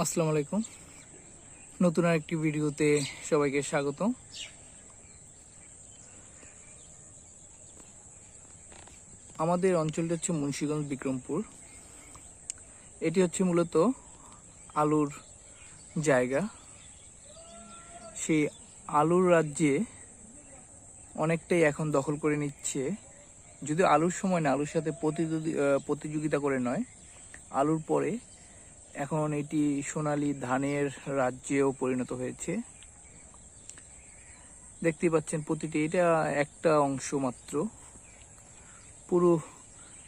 আসসালামু আলাইকুম। নতুন আরেকটি ভিডিওতে সবাইকে স্বাগত। আমাদের অঞ্চলটা হচ্ছে মুন্সিগঞ্জ, বিক্রমপুর। এটি হচ্ছে মূলত আলুর জায়গা। সেই আলুর রাজ্যে অনেকটাই এখন দখল করে নিচ্ছে। যদিও আলুর সময় না, আলুর সাথে প্রতিযোগিতা করে নয়, আলুর পরে এখন এটি সোনালী ধানের রাজ্যেও পরিণত হয়েছে। দেখতেই পাচ্ছেন প্রতিটি, এটা একটা অংশ মাত্র। পুরো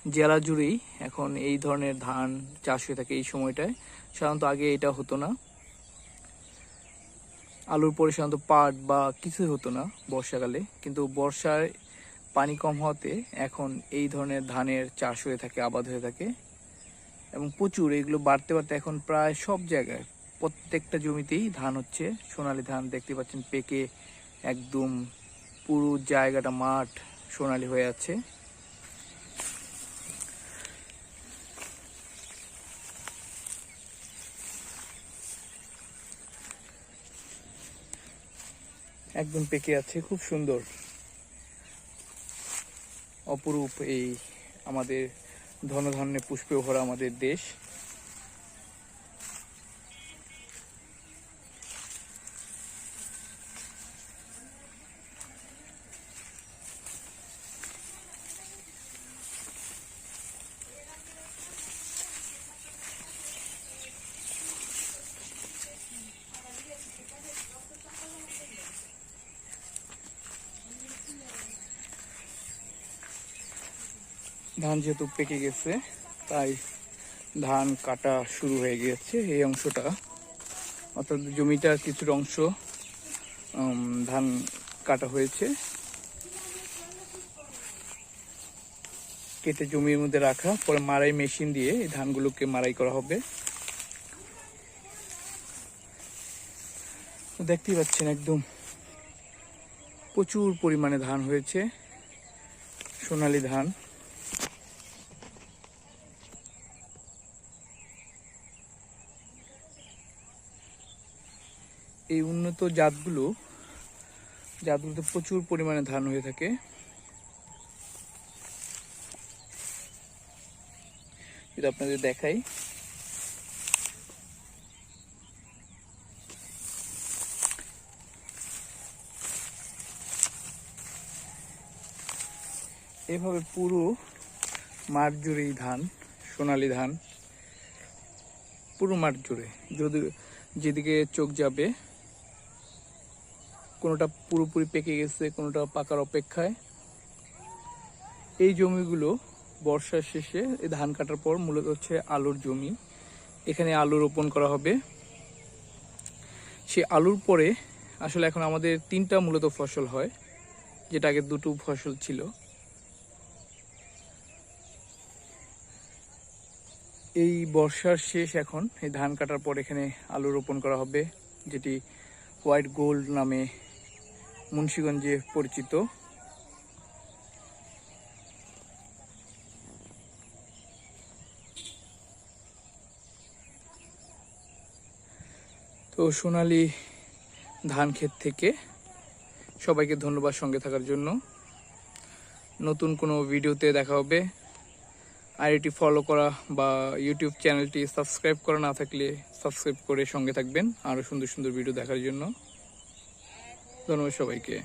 জেলা জুড়েই এখন এই ধরনের ধান চাষ হয়ে থাকে এই সময়টায়। সাধারণত আগে এটা হতো না। আলুর পরে সাধারণত পাট বা কিছুই হতো না বর্ষাকালে। কিন্তু বর্ষায় পানি কম হওয়াতে এখন এই ধরনের ধানের চাষ হয়ে থাকে, আবাদ হয়ে থাকে। এবং প্রচুর, এগুলো বাড়তে বাড়তে এখন প্রায় সব জায়গায় প্রত্যেকটা জমিতেই ধান হচ্ছে। সোনালী ধান দেখতে পাচ্ছেন পেকে একদম পুরো জায়গাটা মাঠ সোনালী হয়ে আছে। একদম পেকে আছে, খুব সুন্দর। অপরূপ এই আমাদের ধনধান্যে পুষ্পে ভরা আমাদের দেশ। ধান যেহেতু পেকে গেছে, তাই ধান কাটা শুরু হয়ে গিয়েছে এই অংশটা। অর্থাৎ জমিটার কিছুর অংশ ধান কাটা হয়েছে। কেটে জমির মধ্যে রাখা, পরে মারাই মেশিন দিয়ে এই ধানগুলোকে মারাই করা হবে। দেখতেই পাচ্ছেন একদম প্রচুর পরিমাণে ধান হয়েছে, সোনালী ধান। এই উন্নত জাতগুলো, জাতগুলোতে প্রচুর পরিমাণে ধান হয়ে থাকে। যদি আপনাদের দেখাই। এভাবে পুরো মাঠ ধান, সোনালী ধান, পুরো মাঠ জুড়ে যদি যেদিকে চোখ যাবে কোনোটা পুরোপুরি পেকে গেছে, কোনোটা পাকার অপেক্ষায়। এই জমিগুলো বর্ষার শেষে এই ধান কাটার পর মূলত হচ্ছে আলুর জমি। এখানে আলু রোপণ করা হবে। সে আলুর পরে আসলে এখন আমাদের তিনটা মূলত ফসল হয়, যেটা আগে দুটো ফসল ছিল। এই বর্ষার শেষ এখন এই ধান কাটার পর এখানে আলু রোপণ করা হবে, যেটি হোয়াইট গোল্ড নামে মুন্সিগঞ্জে পরিচিত। তো সোনালি ধান ক্ষেত থেকে সবাইকে ধন্যবাদ সঙ্গে থাকার জন্য। নতুন কোনো ভিডিওতে দেখা হবে। আর এটি ফলো করা বা ইউটিউব চ্যানেলটি সাবস্ক্রাইব করা না থাকলে সাবস্ক্রাইব করে সঙ্গে থাকবেন। আরও সুন্দর সুন্দর ভিডিও দেখার জন্য। ধন্যবাদ সবাইকে।